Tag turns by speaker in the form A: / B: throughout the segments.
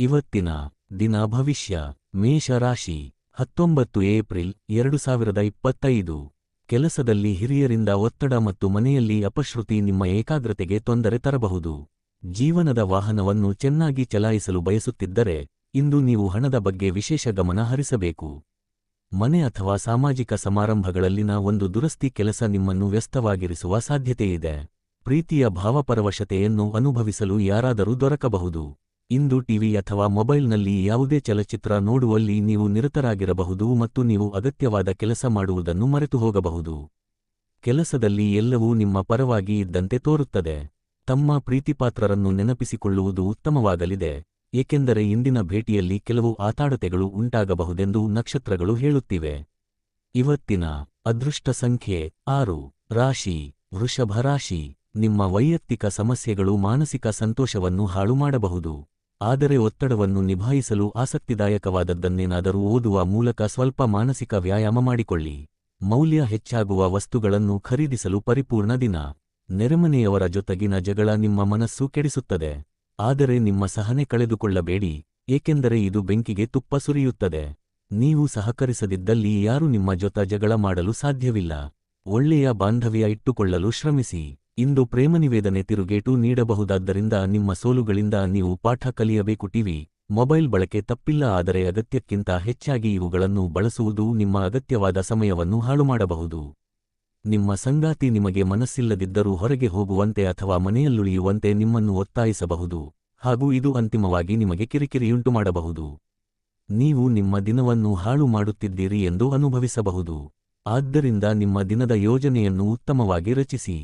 A: ಇವತ್ತಿನ ದಿನ ಭವಿಷ್ಯ ಮೇಷ ರಾಶಿ ಹತ್ತೊಂಬತ್ತು ಏಪ್ರಿಲ್ ಎರಡು ಸಾವಿರದ ಇಪ್ಪತ್ತೈದು. ಕೆಲಸದಲ್ಲಿ ಹಿರಿಯರಿಂದ ಒತ್ತಡ ಮತ್ತು ಮನೆಯಲ್ಲಿ ಅಪಶ್ರುತಿ ನಿಮ್ಮ ಏಕಾಗ್ರತೆಗೆ ತೊಂದರೆ ತರಬಹುದು. ಜೀವನದ ವಾಹನವನ್ನು ಚೆನ್ನಾಗಿ ಚಲಾಯಿಸಲು ಬಯಸುತ್ತಿದ್ದರೆ ಇಂದು ನೀವು ಹಣದ ಬಗ್ಗೆ ವಿಶೇಷ ಗಮನ ಹರಿಸಬೇಕು. ಮನೆ ಅಥವಾ ಸಾಮಾಜಿಕ ಸಮಾರಂಭಗಳಲ್ಲಿನ ಒಂದು ದುರಸ್ತಿ ಕೆಲಸ ನಿಮ್ಮನ್ನು ವ್ಯಸ್ತವಾಗಿರಿಸುವ ಸಾಧ್ಯತೆಯಿದೆ. ಪ್ರೀತಿಯ ಭಾವಪರವಶತೆಯನ್ನು ಅನುಭವಿಸಲು ಯಾರಾದರೂ ದೊರಕಬಹುದು. ಇಂದು ಟಿವಿ ಅಥವಾ ಮೊಬೈಲ್ನಲ್ಲಿ ಯಾವುದೇ ಚಲಚಿತ್ರ ನೋಡುವಲ್ಲಿ ನೀವು ನಿರತರಾಗಿರಬಹುದು ಮತ್ತು ನೀವು ಅಗತ್ಯವಾದ ಕೆಲಸ ಮಾಡುವುದನ್ನು ಮರೆತು ಹೋಗಬಹುದು ಕೆಲಸದಲ್ಲಿ ಎಲ್ಲವೂ ನಿಮ್ಮ ಪರವಾಗಿ ಇದ್ದಂತೆ ತೋರುತ್ತದೆ. ತಮ್ಮ ಪ್ರೀತಿಪಾತ್ರರನ್ನು ನೆನಪಿಸಿಕೊಳ್ಳುವುದು ಉತ್ತಮವಾಗಲಿದೆ, ಏಕೆಂದರೆ ಇಂದಿನ ಭೇಟಿಯಲ್ಲಿ ಕೆಲವು ಆತಾಡತೆಗಳು ಉಂಟಾಗಬಹುದೆಂದು ನಕ್ಷತ್ರಗಳು ಹೇಳುತ್ತಿವೆ. ಇವತ್ತಿನ ಅದೃಷ್ಟ ಸಂಖ್ಯೆ ಆರು, ರಾಶಿ, ವೃಷಭ ರಾಶಿ, ನಿಮ್ಮ ವೈಯಕ್ತಿಕ ಸಮಸ್ಯೆಗಳು ಮಾನಸಿಕ ಸಂತೋಷವನ್ನು ಹಾಳು ಮಾಡಬಹುದು ಆದರೆ ಒತ್ತಡವನ್ನು ನಿಭಾಯಿಸಲು ಆಸಕ್ತಿದಾಯಕವಾದದ್ದನ್ನೇನಾದರೂ ಓದುವ ಮೂಲಕ ಸ್ವಲ್ಪ ಮಾನಸಿಕ ವ್ಯಾಯಾಮ ಮಾಡಿಕೊಳ್ಳಿ. ಮೌಲ್ಯ ಹೆಚ್ಚಾಗುವ ವಸ್ತುಗಳನ್ನು ಖರೀದಿಸಲು ಪರಿಪೂರ್ಣ ದಿನ. ನೆರೆಮನೆಯವರ ಜೊತೆಗಿನ ಜಗಳ ನಿಮ್ಮ ಮನಸ್ಸು ಕೆಡಿಸುತ್ತದೆ. ಆದರೆ ನಿಮ್ಮ ಸಹನೆ ಕಳೆದುಕೊಳ್ಳಬೇಡಿ, ಏಕೆಂದರೆ ಇದು ಬೆಂಕಿಗೆ ತುಪ್ಪ ಸುರಿಯುತ್ತದೆ. ನೀವು ಸಹಕರಿಸದಿದ್ದಲ್ಲಿ ಯಾರು ನಿಮ್ಮ ಜೊತೆ ಜಗಳ ಮಾಡಲು ಸಾಧ್ಯವಿಲ್ಲ. ಒಳ್ಳೆಯ ಬಾಂಧವ್ಯ ಇಟ್ಟುಕೊಳ್ಳಲು ಶ್ರಮಿಸಿ. ಇಂದು ಪ್ರೇಮನಿವೇದನೆ ತಿರುಗೇಟು ನೀಡಬಹುದಾದ್ದರಿಂದ ನಿಮ್ಮ ಸೋಲುಗಳಿಂದ ನೀವು ಪಾಠ ಕಲಿಯಬೇಕು ಟಿವಿ ಮೊಬೈಲ್ ಬಳಕೆ ತಪ್ಪಿಲ್ಲ ಆದರೆ ಅಗತ್ಯಕ್ಕಿಂತ ಹೆಚ್ಚಾಗಿ ಇವುಗಳನ್ನು ಬಳಸುವುದು ನಿಮ್ಮ ಅಗತ್ಯವಾದ ಸಮಯವನ್ನು ಹಾಳುಮಾಡಬಹುದು. ನಿಮ್ಮ ಸಂಗಾತಿ ನಿಮಗೆ ಮನಸ್ಸಿಲ್ಲದಿದ್ದರೂ ಹೊರಗೆ ಹೋಗುವಂತೆ ಅಥವಾ ಮನೆಯಲ್ಲುಳಿಯುವಂತೆ ನಿಮ್ಮನ್ನು ಒತ್ತಾಯಿಸಬಹುದು. ಹಾಗೂ ಇದು ಅಂತಿಮವಾಗಿ ನಿಮಗೆ ಕಿರಿಕಿರಿಯುಂಟು ಮಾಡಬಹುದು ನೀವು ನಿಮ್ಮ ದಿನವನ್ನು ಹಾಳು ಮಾಡುತ್ತಿದ್ದೀರಿ ಎಂದು ಅನುಭವಿಸಬಹುದು. ಆದ್ದರಿಂದ ನಿಮ್ಮ ದಿನದ ಯೋಜನೆಯನ್ನು ಉತ್ತಮವಾಗಿ ರಚಿಸಿ.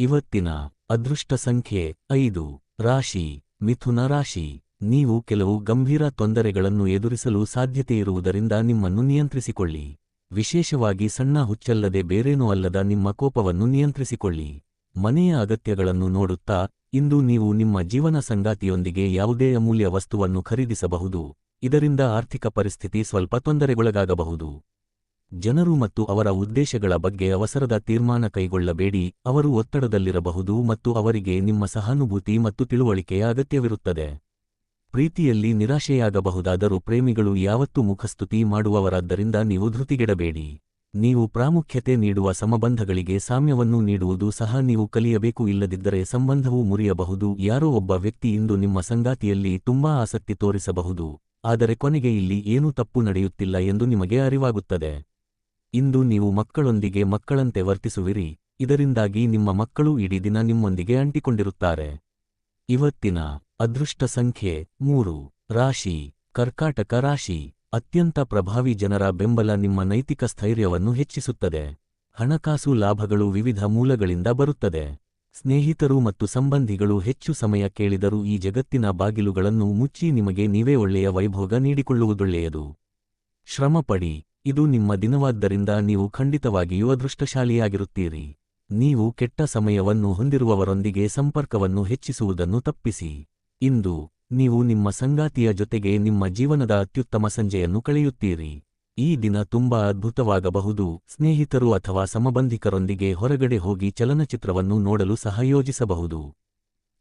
A: ಇವತ್ತಿನ ಅದೃಷ್ಟ ಸಂಖ್ಯೆ ಐದು. ರಾಶಿ. ಮಿಥುನ ರಾಶಿ. ನೀವು ಕೆಲವು ಗಂಭೀರ ತೊಂದರೆಗಳನ್ನು ಎದುರಿಸಲು ಸಾಧ್ಯತೆಯಿರುವುದರಿಂದ ನಿಮ್ಮನ್ನು ನಿಯಂತ್ರಿಸಿಕೊಳ್ಳಿ. ವಿಶೇಷವಾಗಿ ಸಣ್ಣ ಹುಚ್ಚಲ್ಲದೆ ಬೇರೇನೂ ಅಲ್ಲದ ನಿಮ್ಮ ಕೋಪವನ್ನು ನಿಯಂತ್ರಿಸಿಕೊಳ್ಳಿ. ಮನೆಯ ಅಗತ್ಯಗಳನ್ನು ನೋಡುತ್ತಾ ಇಂದು ನೀವು ನಿಮ್ಮ ಜೀವನ ಸಂಗಾತಿಯೊಂದಿಗೆ ಯಾವುದೇ ಅಮೂಲ್ಯ ವಸ್ತುವನ್ನು ಖರೀದಿಸಬಹುದು. ಇದರಿಂದ ಆರ್ಥಿಕ ಪರಿಸ್ಥಿತಿ ಸ್ವಲ್ಪ ತೊಂದರೆಗೊಳಗಾಗಬಹುದು. ಜನರು ಮತ್ತು ಅವರ ಉದ್ದೇಶಗಳ ಬಗ್ಗೆ ಅವಸರದ ತೀರ್ಮಾನ ಕೈಗೊಳ್ಳಬೇಡಿ, ಅವರು ಒತ್ತಡದಲ್ಲಿರಬಹುದು ಮತ್ತು ಅವರಿಗೆ ನಿಮ್ಮ ಸಹಾನುಭೂತಿ ಮತ್ತು ತಿಳುವಳಿಕೆಯ ಅಗತ್ಯವಿರುತ್ತದೆ. ಪ್ರೀತಿಯಲ್ಲಿ ನಿರಾಶೆಯಾಗಬಹುದಾದರೂ ಪ್ರೇಮಿಗಳು ಯಾವತ್ತೂ ಮುಖಸ್ತುತಿ ಮಾಡುವವರಾದ್ದರಿಂದ ನೀವು ಧೃತಿಗೆಡಬೇಡಿ. ನೀವು ಪ್ರಾಮುಖ್ಯತೆ ನೀಡುವ ಸಮಬಂಧಗಳಿಗೆ ಸಾಮ್ಯವನ್ನು ನೀಡುವುದು ಸಹ ನೀವು ಕಲಿಯಬೇಕು, ಇಲ್ಲದಿದ್ದರೆ ಸಂಬಂಧವು ಮುರಿಯಬಹುದು. ಯಾರೋ ಒಬ್ಬ ವ್ಯಕ್ತಿ ಇಂದು ನಿಮ್ಮ ಸಂಗಾತಿಯಲ್ಲಿ ತುಂಬಾ ಆಸಕ್ತಿ ತೋರಿಸಬಹುದು, ಆದರೆ ಕೊನೆಗೆ ಇಲ್ಲಿ ಏನೂ ತಪ್ಪು ನಡೆಯುತ್ತಿಲ್ಲ ಎಂದು ನಿಮಗೆ ಅರಿವಾಗುತ್ತದೆ. ಇಂದು ನೀವು ಮಕ್ಕಳೊಂದಿಗೆ ಮಕ್ಕಳಂತೆ ವರ್ತಿಸುವಿರಿ, ಇದರಿಂದಾಗಿ ನಿಮ್ಮ ಮಕ್ಕಳು ಇಡೀ ದಿನ ನಿಮ್ಮೊಂದಿಗೆ ಅಂಟಿಕೊಂಡಿರುತ್ತಾರೆ. ಇವತ್ತಿನ ಅದೃಷ್ಟ ಸಂಖ್ಯೆ ಮೂರು, ರಾಶಿ, ಕರ್ಕಾಟಕ ರಾಶಿ, ಅತ್ಯಂತ ಪ್ರಭಾವಿ ಜನರ ಬೆಂಬಲ ನಿಮ್ಮ ನೈತಿಕ ಸ್ಥೈರ್ಯವನ್ನು ಹೆಚ್ಚಿಸುತ್ತದೆ. ಹಣಕಾಸು ಲಾಭಗಳು ವಿವಿಧ ಮೂಲಗಳಿಂದ ಬರುತ್ತದೆ. ಸ್ನೇಹಿತರು ಮತ್ತು ಸಂಬಂಧಿಗಳು ಹೆಚ್ಚು ಸಮಯ ಕೇಳಿದರೂ ಈ ಜಗತ್ತಿನ ಬಾಗಿಲುಗಳನ್ನು ಮುಚ್ಚಿ ನಿಮಗೆ ನೀವೇ ಒಳ್ಳೆಯ ವೈಭೋಗ ನೀಡಿಕೊಳ್ಳುವುದೊಳ್ಳೆಯದು. ಶ್ರಮಪಡಿ ಇದು ನಿಮ್ಮ ದಿನವಾದ್ದರಿಂದ ನೀವು ಖಂಡಿತವಾಗಿಯೂ ಅದೃಷ್ಟಶಾಲಿಯಾಗಿರುತ್ತೀರಿ. ನೀವು ಕೆಟ್ಟ ಸಮಯವನ್ನು ಹೊಂದಿರುವವರೊಂದಿಗೆ ಸಂಪರ್ಕವನ್ನು ಹೆಚ್ಚಿಸುವುದನ್ನು ತಪ್ಪಿಸಿ. ಇಂದು, ನೀವು ನಿಮ್ಮ ಸಂಗಾತಿಯ ಜೊತೆಗೆ ನಿಮ್ಮ ಜೀವನದ ಅತ್ಯುತ್ತಮ ಸಂಜೆಯನ್ನು ಕಳೆಯುತ್ತೀರಿ. ಈ ದಿನ ತುಂಬಾ ಅದ್ಭುತವಾಗಬಹುದು. ಸ್ನೇಹಿತರು ಅಥವಾ ಸಮಬಂಧಿಕರೊಂದಿಗೆ ಹೊರಗಡೆ ಹೋಗಿ ಚಲನಚಿತ್ರವನ್ನು ನೋಡಲು ಸಹ ಯೋಜಿಸಬಹುದು.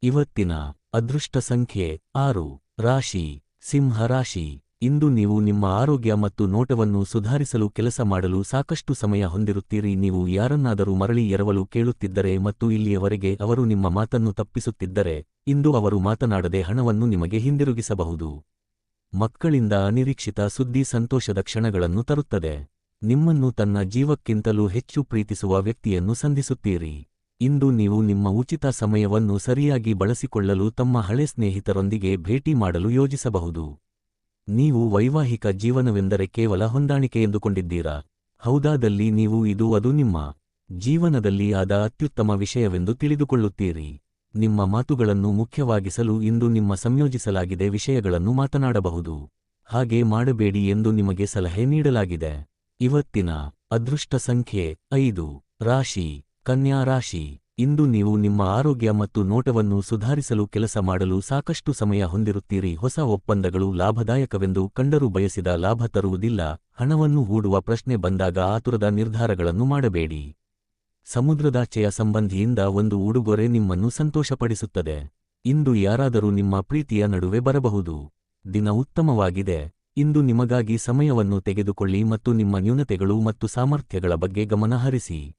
A: ಇವತ್ತಿನ ಅದೃಷ್ಟ ಸಂಖ್ಯೆ ಆರು. ರಾಶಿ. ಸಿಂಹ ರಾಶಿ. ಇಂದು ನೀವು ನಿಮ್ಮ ಆರೋಗ್ಯ ಮತ್ತು ನೋಟವನ್ನು ಸುಧಾರಿಸಲು ಕೆಲಸ ಮಾಡಲು ಸಾಕಷ್ಟು ಸಮಯ ಹೊಂದಿರುತ್ತೀರಿ. ನೀವು ಯಾರನ್ನಾದರೂ ಮರಳಿ ಎರವಲು ಕೇಳುತ್ತಿದ್ದರೆ ಮತ್ತು ಇಲ್ಲಿಯವರೆಗೆ ಅವರು ನಿಮ್ಮ ಮಾತನ್ನು ತಪ್ಪಿಸುತ್ತಿದ್ದರೆ, ಇಂದು ಅವರು ಮಾತನಾಡದೆ ಹಣವನ್ನು ನಿಮಗೆ ಹಿಂದಿರುಗಿಸಬಹುದು. ಮಕ್ಕಳಿಂದ ಅನಿರೀಕ್ಷಿತ ಸುದ್ದಿ ಸಂತೋಷದ ಕ್ಷಣಗಳನ್ನು ತರುತ್ತದೆ. ನಿಮ್ಮನ್ನು ತನ್ನ ಜೀವಕ್ಕಿಂತಲೂ ಹೆಚ್ಚು ಪ್ರೀತಿಸುವ ವ್ಯಕ್ತಿಯನ್ನು ಸಂಧಿಸುತ್ತೀರಿ. ಇಂದು ನೀವು ನಿಮ್ಮ ಉಚಿತ ಸಮಯವನ್ನು ಸರಿಯಾಗಿ ಬಳಸಿಕೊಳ್ಳಲು ತಮ್ಮ ಹಳೆ ಸ್ನೇಹಿತರೊಂದಿಗೆ ಭೇಟಿ ಮಾಡಲು ಯೋಜಿಸಬಹುದು. ನೀವು ವೈವಾಹಿಕ ಜೀವನವೆಂದರೆ ಕೇವಲ ಹೊಂದಾಣಿಕೆ ಎಂದುಕೊಂಡಿದ್ದೀರಾ? ಹೌದಾದಲ್ಲಿ ನೀವು ಇದು ಅದು ನಿಮ್ಮ ಜೀವನದಲ್ಲಿ ಆದ ಅತ್ಯುತ್ತಮ ವಿಷಯವೆಂದು ತಿಳಿದುಕೊಳ್ಳುತ್ತೀರಿ. ನಿಮ್ಮ ಮಾತುಗಳನ್ನು ಮುಖ್ಯವಾಗಿಸಲು ಇಂದು ನಿಮ್ಮ ಸಂಯೋಜಿಸಲಾಗಿದೆ ವಿಷಯಗಳನ್ನು ಮಾತನಾಡಬಹುದು. ಹಾಗೆ ಮಾಡಬೇಡಿ ಎಂದು ನಿಮಗೆ ಸಲಹೆ ನೀಡಲಾಗಿದೆ. ಇವತ್ತಿನ ಅದೃಷ್ಟ ಸಂಖ್ಯೆ ಐದು, ರಾಶಿ, ಕನ್ಯಾ ರಾಶಿ. ಇಂದು ನೀವು ನಿಮ್ಮ ಆರೋಗ್ಯ ಮತ್ತು ನೋಟವನ್ನು ಸುಧಾರಿಸಲು ಕೆಲಸ ಮಾಡಲು ಸಾಕಷ್ಟು ಸಮಯ ಹೊಂದಿರುತ್ತೀರಿ. ಹೊಸ ಒಪ್ಪಂದಗಳು ಲಾಭದಾಯಕವೆಂದು ಕಂಡರೂ ಬಯಸಿದ ಲಾಭ ತರುವುದಿಲ್ಲ. ಹಣವನ್ನು ಹೂಡುವ ಪ್ರಶ್ನೆ ಬಂದಾಗ ಆತುರದ ನಿರ್ಧಾರಗಳನ್ನು ಮಾಡಬೇಡಿ. ಸಮುದ್ರದಾಚೆಯ ಸಂಬಂಧಿಯಿಂದ ಒಂದು ಉಡುಗೊರೆ ನಿಮ್ಮನ್ನು ಸಂತೋಷಪಡಿಸುತ್ತದೆ. ಇಂದು ಯಾರಾದರೂ ನಿಮ್ಮ ಪ್ರೀತಿಯ ನಡುವೆ ಬರಬಹುದು. ದಿನ ಉತ್ತಮವಾಗಿದೆ. ಇಂದು ನಿಮಗಾಗಿ ಸಮಯವನ್ನು ತೆಗೆದುಕೊಳ್ಳಿ ಮತ್ತು ನಿಮ್ಮ ನ್ಯೂನತೆಗಳು ಮತ್ತು ಸಾಮರ್ಥ್ಯಗಳ ಬಗ್ಗೆ ಗಮನ ಹರಿಸಿ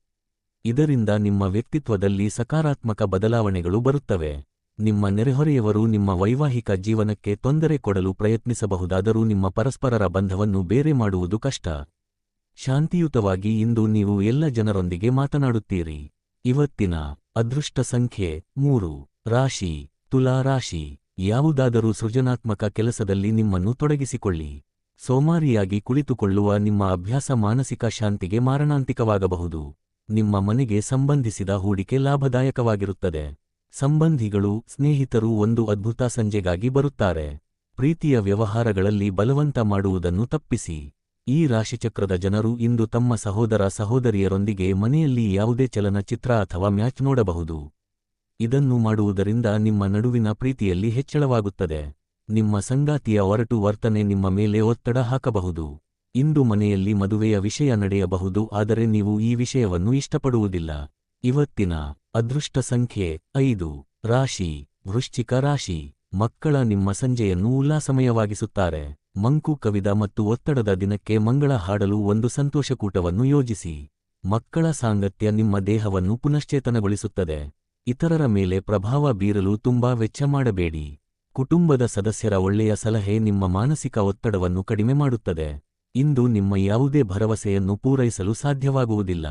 A: ಇದರಿಂದ ನಿಮ್ಮ ವ್ಯಕ್ತಿತ್ವದಲ್ಲಿ ಸಕಾರಾತ್ಮಕ ಬದಲಾವಣೆಗಳು ಬರುತ್ತವೆ. ನಿಮ್ಮ ನೆರೆಹೊರೆಯವರು ನಿಮ್ಮ ವೈವಾಹಿಕ ಜೀವನಕ್ಕೆ ತೊಂದರೆ ಕೊಡಲು ಪ್ರಯತ್ನಿಸಬಹುದಾದರೂ ನಿಮ್ಮ ಪರಸ್ಪರರ ಬಂಧವನ್ನು ಬೇರೆ ಮಾಡುವುದು ಕಷ್ಟ. ಶಾಂತಿಯುತವಾಗಿ ಇಂದು ನೀವು ಎಲ್ಲ ಜನರೊಂದಿಗೆ ಮಾತನಾಡುತ್ತೀರಿ. ಇವತ್ತಿನ ಅದೃಷ್ಟ ಸಂಖ್ಯೆ ಮೂರು. ರಾಶಿ. ತುಲಾ ರಾಶಿ. ಯಾವುದಾದರೂ ಸೃಜನಾತ್ಮಕ ಕೆಲಸದಲ್ಲಿ ನಿಮ್ಮನ್ನು ತೊಡಗಿಸಿಕೊಳ್ಳಿ. ಸೋಮಾರಿಯಾಗಿ ಕುಳಿತುಕೊಳ್ಳುವ ನಿಮ್ಮ ಅಭ್ಯಾಸ ಮಾನಸಿಕ ಶಾಂತಿಗೆ ಮಾರಣಾಂತಿಕವಾಗಬಹುದು. ನಿಮ್ಮ ಮನೆಗೆ ಸಂಬಂಧಿಸಿದ ಹೂಡಿಕೆ ಲಾಭದಾಯಕವಾಗಿರುತ್ತದೆ. ಸಂಬಂಧಿಗಳು, ಸ್ನೇಹಿತರು ಒಂದು ಅದ್ಭುತ ಸಂಜೆಗಾಗಿ ಬರುತ್ತಾರೆ. ಪ್ರೀತಿಯ ವ್ಯವಹಾರಗಳಲ್ಲಿ ಬಲವಂತ ಮಾಡುವುದನ್ನು ತಪ್ಪಿಸಿ. ಈ ರಾಶಿಚಕ್ರದ ಜನರು ಇಂದು ತಮ್ಮ ಸಹೋದರ ಸಹೋದರಿಯರೊಂದಿಗೆ ಮನೆಯಲ್ಲಿ ಯಾವುದೇ ಚಲನಚಿತ್ರ ಅಥವಾ ಮ್ಯಾಚ್ ನೋಡಬಹುದು. ಇದನ್ನು ಮಾಡುವುದರಿಂದ ನಿಮ್ಮ ನಡುವಿನ ಪ್ರೀತಿಯಲ್ಲಿ ಹೆಚ್ಚಳವಾಗುತ್ತದೆ. ನಿಮ್ಮ ಸಂಗಾತಿಯ ಒರಟು ವರ್ತನೆ ನಿಮ್ಮ ಮೇಲೆ ಒತ್ತಡ ಹಾಕಬಹುದು. ಇಂದು ಮನೆಯಲ್ಲಿ ಮದುವೆಯ ವಿಷಯ ನಡೆಯಬಹುದು, ಆದರೆ ನೀವು ಈ ವಿಷಯವನ್ನು ಇಷ್ಟಪಡುವುದಿಲ್ಲ. ಇವತ್ತಿನ ಅದೃಷ್ಟ ಸಂಖ್ಯೆ ಐದು. ರಾಶಿ. ವೃಶ್ಚಿಕ ರಾಶಿ. ಮಕ್ಕಳ ನಿಮ್ಮ ಸಂಜೆಯನ್ನು ಉಲ್ಲಾಸಮಯವಾಗಿಸುತ್ತಾರೆ. ಮಂಕು ಕವಿದ ಮತ್ತು ಒತ್ತಡದ ದಿನಕ್ಕೆ ಮಂಗಳ ಹಾಡಲು ಒಂದು ಸಂತೋಷಕೂಟವನ್ನು ಯೋಜಿಸಿ. ಮಕ್ಕಳ ಸಾಂಗತ್ಯ ನಿಮ್ಮ ದೇಹವನ್ನು ಪುನಶ್ಚೇತನಗೊಳಿಸುತ್ತದೆ. ಇತರರ ಮೇಲೆ ಪ್ರಭಾವ ಬೀರಲು ತುಂಬಾ ವೆಚ್ಚ ಮಾಡಬೇಡಿ. ಕುಟುಂಬದ ಸದಸ್ಯರ ಒಳ್ಳೆಯ ಸಲಹೆ ನಿಮ್ಮ ಮಾನಸಿಕ ಒತ್ತಡವನ್ನು ಕಡಿಮೆ ಮಾಡುತ್ತದೆ. ಇಂದು ನಿಮ್ಮ ಯಾವುದೇ ಭರವಸೆಯನ್ನು ಪೂರೈಸಲು ಸಾಧ್ಯವಾಗುವುದಿಲ್ಲ.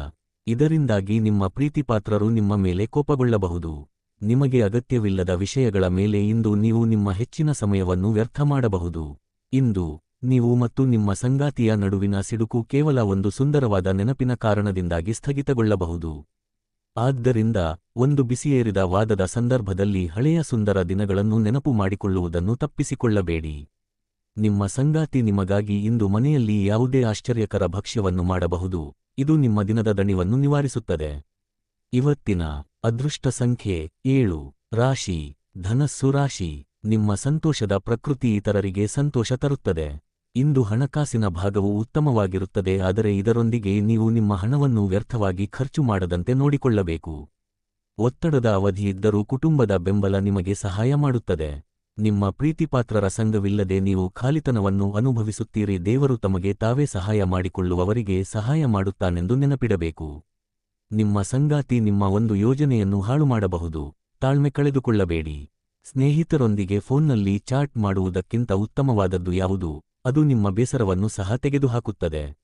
A: ಇದರಿಂದಾಗಿ ನಿಮ್ಮ ಪ್ರೀತಿಪಾತ್ರರು ನಿಮ್ಮ ಮೇಲೆ ಕೋಪಗೊಳ್ಳಬಹುದು. ನಿಮಗೆ ಅಗತ್ಯವಿಲ್ಲದ ವಿಷಯಗಳ ಮೇಲೆ ಇಂದು ನೀವು ನಿಮ್ಮ ಹೆಚ್ಚಿನ ಸಮಯವನ್ನು ವ್ಯರ್ಥ ಮಾಡಬಹುದು. ಇಂದು ನೀವು ಮತ್ತು ನಿಮ್ಮ ಸಂಗಾತಿಯ ನಡುವಿನ ಸಿಡುಕು ಕೇವಲ ಒಂದು ಸುಂದರವಾದ ನೆನಪಿನ ಕಾರಣದಿಂದಾಗಿ ಸ್ಥಗಿತಗೊಳ್ಳಬಹುದು. ಆದ್ದರಿಂದ ಒಂದು ಬಿಸಿಯೇರಿದ ವಾದದ ಸಂದರ್ಭದಲ್ಲಿ ಹಳೆಯ ಸುಂದರ ದಿನಗಳನ್ನು ನೆನಪು ಮಾಡಿಕೊಳ್ಳುವುದನ್ನು ತಪ್ಪಿಸಿಕೊಳ್ಳಬೇಡಿ. ನಿಮ್ಮ ಸಂಗಾತಿ ನಿಮಗಾಗಿ ಇಂದು ಮನೆಯಲ್ಲಿ ಯಾವುದೇ ಆಶ್ಚರ್ಯಕರ ಭಕ್ಷ್ಯವನ್ನು ಮಾಡಬಹುದು, ಇದು ನಿಮ್ಮ ದಿನದ ದಣಿವನ್ನು ನಿವಾರಿಸುತ್ತದೆ. ಇವತ್ತಿನ ಅದೃಷ್ಟ ಸಂಖ್ಯೆ ಏಳು, ರಾಶಿ, ಧನಸ್ಸು ರಾಶಿ, ನಿಮ್ಮ ಸಂತೋಷದ ಪ್ರಕೃತಿ ಇತರರಿಗೆ ಸಂತೋಷ ತರುತ್ತದೆ. ಇಂದು ಹಣಕಾಸಿನ ಭಾಗವು ಉತ್ತಮವಾಗಿರುತ್ತದೆ, ಆದರೆ ಇದರೊಂದಿಗೆ ನೀವು ನಿಮ್ಮ ಹಣವನ್ನು ವ್ಯರ್ಥವಾಗಿ ಖರ್ಚು ಮಾಡದಂತೆ ನೋಡಿಕೊಳ್ಳಬೇಕು. ಒತ್ತಡದ ಅವಧಿಯಿದ್ದರೂ ಕುಟುಂಬದ ಬೆಂಬಲ ನಿಮಗೆ ಸಹಾಯ ಮಾಡುತ್ತದೆ. ನಿಮ್ಮ ಪ್ರೀತಿಪಾತ್ರರ ಸಂಘವಿಲ್ಲದೆ ನೀವು ಖಾಲಿತನವನ್ನು ಅನುಭವಿಸುತ್ತೀರಿ. ದೇವರು ತಮಗೆ ತಾವೇ ಸಹಾಯ ಮಾಡಿಕೊಳ್ಳುವವರಿಗೆ ಸಹಾಯ ಮಾಡುತ್ತಾನೆಂದು ನೆನಪಿಡಬೇಕು. ನಿಮ್ಮ ಸಂಗಾತಿ ನಿಮ್ಮ ಒಂದು ಯೋಜನೆಯನ್ನು ಹಾಳು ಮಾಡಬಹುದು ತಾಳ್ಮೆ ಕಳೆದುಕೊಳ್ಳಬೇಡಿ. ಸ್ನೇಹಿತರೊಂದಿಗೆ ಫೋನ್ನಲ್ಲಿ ಚಾಟ್ ಮಾಡುವುದಕ್ಕಿಂತ ಉತ್ತಮವಾದದ್ದು ಯಾವುದು? ಅದು ನಿಮ್ಮ ಬೇಸರವನ್ನು ಸಹ ತೆಗೆದುಹಾಕುತ್ತದೆ.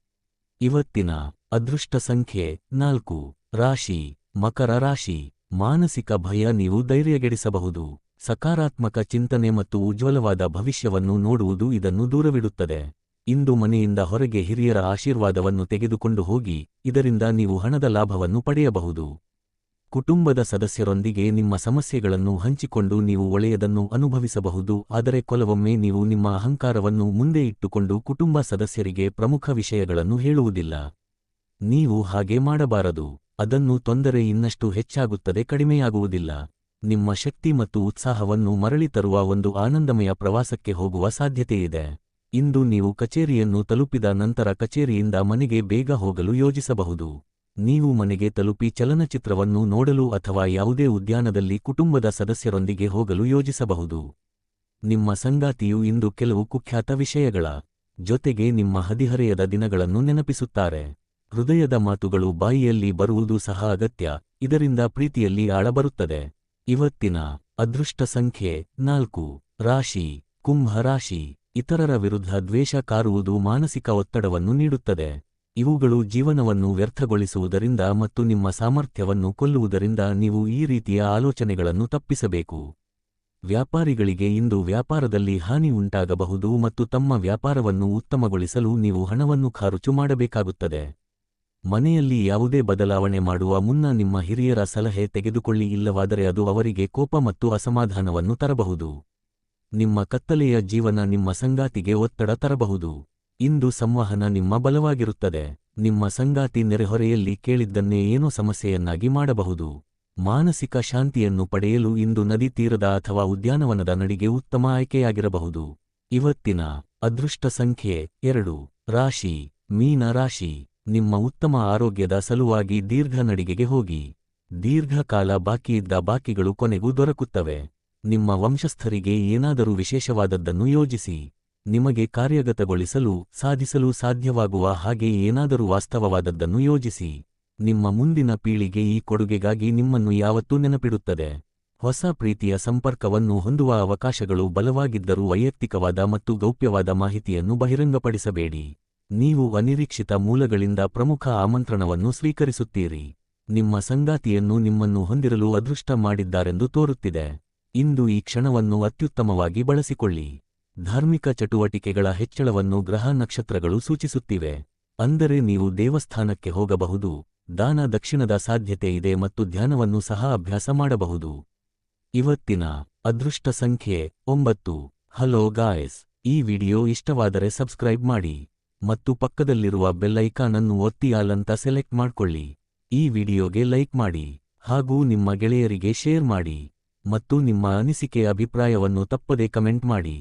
A: ಇವತ್ತಿನ ಅದೃಷ್ಟ ಸಂಖ್ಯೆ ನಾಲ್ಕು. ರಾಶಿ. ಮಕರ ರಾಶಿ. ಮಾನಸಿಕ ಭಯ ನೀವು ಧೈರ್ಯಗೆಡಿಸಬಹುದು. ಸಕಾರಾತ್ಮಕ ಚಿಂತನೆ ಮತ್ತು ಉಜ್ವಲವಾದ ಭವಿಷ್ಯವನ್ನು ನೋಡುವುದು ಇದನ್ನು ದೂರವಿಡುತ್ತದೆ. ಇಂದು ಮನೆಯಿಂದ ಹೊರಗೆ ಹಿರಿಯರ ಆಶೀರ್ವಾದವನ್ನು ತೆಗೆದುಕೊಂಡು ಹೋಗಿ, ಇದರಿಂದ ನೀವು ಹಣದ ಲಾಭವನ್ನು ಪಡೆಯಬಹುದು. ಕುಟುಂಬದ ಸದಸ್ಯರೊಂದಿಗೆ ನಿಮ್ಮ ಸಮಸ್ಯೆಗಳನ್ನು ಹಂಚಿಕೊಂಡು ನೀವು ಒಳೆಯದನ್ನು ಅನುಭವಿಸಬಹುದು, ಆದರೆ ಕೆಲವೊಮ್ಮೆ ನೀವು ನಿಮ್ಮ ಅಹಂಕಾರವನ್ನು ಮುಂದೆ ಇಟ್ಟುಕೊಂಡು ಕುಟುಂಬ ಸದಸ್ಯರಿಗೆ ಪ್ರಮುಖ ವಿಷಯಗಳನ್ನು ಹೇಳುವುದಿಲ್ಲ. ನೀವು ಹಾಗೆ ಮಾಡಬಾರದು, ಅದನ್ನು ತೊಂದರೆ ಇನ್ನಷ್ಟು ಹೆಚ್ಚಾಗುತ್ತದೆ, ಕಡಿಮೆಯಾಗುವುದಿಲ್ಲ. ನಿಮ್ಮ ಶಕ್ತಿ ಮತ್ತು ಉತ್ಸಾಹವನ್ನು ಮರಳಿ ತರುವ ಒಂದು ಆನಂದಮಯ ಪ್ರವಾಸಕ್ಕೆ ಹೋಗುವ ಸಾಧ್ಯತೆಯಿದೆ. ಇಂದು ನೀವು ಕಚೇರಿಯನ್ನು ತಲುಪಿದ ನಂತರ ಕಚೇರಿಯಿಂದ ಮನೆಗೆ ಬೇಗ ಹೋಗಲು ಯೋಜಿಸಬಹುದು. ನೀವು ಮನೆಗೆ ತಲುಪಿ ಚಲನಚಿತ್ರವನ್ನು ನೋಡಲು ಅಥವಾ ಯಾವುದೇ ಉದ್ಯಾನದಲ್ಲಿ ಕುಟುಂಬದ ಸದಸ್ಯರೊಂದಿಗೆ ಹೋಗಲು ಯೋಜಿಸಬಹುದು. ನಿಮ್ಮ ಸಂಗಾತಿಯು ಇಂದು ಕೆಲವು ಕುಖ್ಯಾತ ವಿಷಯಗಳ ಜೊತೆಗೆ ನಿಮ್ಮ ಹದಿಹರೆಯದ ದಿನಗಳನ್ನು ನೆನಪಿಸುತ್ತಾರೆ. ಹೃದಯದ ಮಾತುಗಳು ಬಾಯಿಯಲ್ಲಿ ಬರುವುದು ಸಹ ಅಗತ್ಯ, ಇದರಿಂದ ಪ್ರೀತಿಯಲ್ಲಿ ಆಳ ಬರುತ್ತದೆ ಇವತ್ತಿನ ಅದೃಷ್ಟ ಸಂಖ್ಯೆ ನಾಲ್ಕು. ರಾಶಿ, ಕುಂಭ ರಾಶಿ, ಇತರರ ವಿರುದ್ಧ ದ್ವೇಷ ಕಾರುವುದು ಮಾನಸಿಕ ಒತ್ತಡವನ್ನು ನೀಡುತ್ತದೆ. ಇವುಗಳು ಜೀವನವನ್ನು ವ್ಯರ್ಥಗೊಳಿಸುವುದರಿಂದ ಮತ್ತು ನಿಮ್ಮ ಸಾಮರ್ಥ್ಯವನ್ನು ಕೊಲ್ಲುವುದರಿಂದ ನೀವು ಈ ರೀತಿಯ ಆಲೋಚನೆಗಳನ್ನು ತಪ್ಪಿಸಬೇಕು. ವ್ಯಾಪಾರಿಗಳಿಗೆ ಇಂದು ವ್ಯಾಪಾರದಲ್ಲಿ ಹಾನಿ ಉಂಟಾಗಬಹುದು ಮತ್ತು ತಮ್ಮ ವ್ಯಾಪಾರವನ್ನು ಉತ್ತಮಗೊಳಿಸಲು ನೀವು ಹಣವನ್ನು ಖಾರುಚು ಮಾಡಬೇಕಾಗುತ್ತದೆ. ಮನೆಯಲ್ಲಿ ಯಾವುದೇ ಬದಲಾವಣೆ ಮಾಡುವ ಮುನ್ನ ನಿಮ್ಮ ಹಿರಿಯರ ಸಲಹೆ ತೆಗೆದುಕೊಳ್ಳಿ, ಇಲ್ಲವಾದರೆ ಅದು ಅವರಿಗೆ ಕೋಪ ಮತ್ತು ಅಸಮಾಧಾನವನ್ನು ತರಬಹುದು. ನಿಮ್ಮ ಕತ್ತಲೆಯ ಜೀವನ ನಿಮ್ಮ ಸಂಗಾತಿಗೆ ಒತ್ತಡ ತರಬಹುದು. ಇಂದು ಸಂವಹನ ನಿಮ್ಮ ಬಲವಾಗಿರುತ್ತದೆ. ನಿಮ್ಮ ಸಂಗಾತಿ ನೆರೆಹೊರೆಯಲ್ಲಿ ಕೇಳಿದ್ದನ್ನೇ ಏನೋ ಸಮಸ್ಯೆಯನ್ನಾಗಿ ಮಾಡಬಹುದು. ಮಾನಸಿಕ ಶಾಂತಿಯನ್ನು ಪಡೆಯಲು ಇಂದು ನದಿ ತೀರದ ಅಥವಾ ಉದ್ಯಾನವನದ ನಡಿಗೆ ಉತ್ತಮ ಆಯ್ಕೆಯಾಗಿರಬಹುದು. ಇವತ್ತಿನ ಅದೃಷ್ಟ ಸಂಖ್ಯೆ ಎರಡು. ರಾಶಿ, ಮೀನ ರಾಶಿ. ನಿಮ್ಮ ಉತ್ತಮ ಆರೋಗ್ಯದ ಸಲುವಾಗಿ ದೀರ್ಘ ನಡಿಗೆಗೆ ಹೋಗಿ. ದೀರ್ಘಕಾಲ ಬಾಕಿಯಿದ್ದ ಬಾಕಿಗಳು ಕೊನೆಗೂ ದೊರಕುತ್ತವೆ. ನಿಮ್ಮ ವಂಶಸ್ಥರಿಗೆ ಏನಾದರೂ ವಿಶೇಷವಾದದ್ದನ್ನು ಯೋಜಿಸಿ. ನಿಮಗೆ ಕಾರ್ಯಗತಗೊಳಿಸಲು, ಸಾಧಿಸಲು ಸಾಧ್ಯವಾಗುವ ಹಾಗೆ ಏನಾದರೂ ವಾಸ್ತವವಾದದ್ದನ್ನು ಯೋಜಿಸಿ. ನಿಮ್ಮ ಮುಂದಿನ ಪೀಳಿಗೆ ಈ ಕೊಡುಗೆಗಾಗಿ ನಿಮ್ಮನ್ನು ಯಾವತ್ತೂ ನೆನಪಿಡುತ್ತದೆ. ಹೊಸ ಪ್ರೀತಿಯ ಸಂಪರ್ಕವನ್ನು ಹೊಂದುವ ಅವಕಾಶಗಳು ಬಲವಾಗಿದ್ದರೂ ವೈಯಕ್ತಿಕವಾದ ಮತ್ತು ಗೌಪ್ಯವಾದ ಮಾಹಿತಿಯನ್ನು ಬಹಿರಂಗಪಡಿಸಬೇಡಿ. ನೀವು ಅನಿರೀಕ್ಷಿತ ಮೂಲಗಳಿಂದ ಪ್ರಮುಖ ಆಮಂತ್ರಣವನ್ನು ಸ್ವೀಕರಿಸುತ್ತೀರಿ. ನಿಮ್ಮ ಸಂಗಾತಿಯನ್ನು ನಿಮ್ಮನ್ನು ಹೊಂದಿರಲು ಅದೃಷ್ಟ ಮಾಡಿದ್ದಾರೆಂದು ತೋರುತ್ತಿದೆ. ಇಂದು ಈ ಕ್ಷಣವನ್ನು ಅತ್ಯುತ್ತಮವಾಗಿ ಬಳಸಿಕೊಳ್ಳಿ. ಧಾರ್ಮಿಕ ಚಟುವಟಿಕೆಗಳ ಹೆಚ್ಚಳವನ್ನು ಗ್ರಹ ನಕ್ಷತ್ರಗಳು ಸೂಚಿಸುತ್ತಿವೆ. ಅಂದರೆ ನೀವು ದೇವಸ್ಥಾನಕ್ಕೆ ಹೋಗಬಹುದು. ದಾನ ದಕ್ಷಿಣದ ಸಾಧ್ಯತೆ ಇದೆ ಮತ್ತು ಧ್ಯಾನವನ್ನು ಸಹ ಅಭ್ಯಾಸ ಮಾಡಬಹುದು. ಇವತ್ತಿನ ಅದೃಷ್ಟ ಸಂಖ್ಯೆ ಒಂಬತ್ತು. ಹಲೋ ಗಾಯ್ಸ್, ಈ ವಿಡಿಯೋ ಇಷ್ಟವಾದರೆ ಸಬ್ಸ್ಕ್ರೈಬ್ ಮಾಡಿ. ಮತ್ತು ಪಕ್ಕದಲ್ಲಿರುವ ಬೆಲ್ ಐಕಾನ್ ಅನ್ನು ಒತ್ತಿ ಅಂತ ಸೆಲೆಕ್ಟ್ ಮಾಡ್ಕೊಳ್ಳಿ. ಈ ವಿಡಿಯೋಗೆ ಲೈಕ್ ಮಾಡಿ ಹಾಗೂ ನಿಮ್ಮ ಗೆಳೆಯರಿಗೆ ಶೇರ್ ಮಾಡಿ ಮತ್ತು ನಿಮ್ಮ ಅನಿಸಿಕೆ ಅಭಿಪ್ರಾಯವನ್ನು ತಪ್ಪದೆ ಕಮೆಂಟ್ ಮಾಡಿ.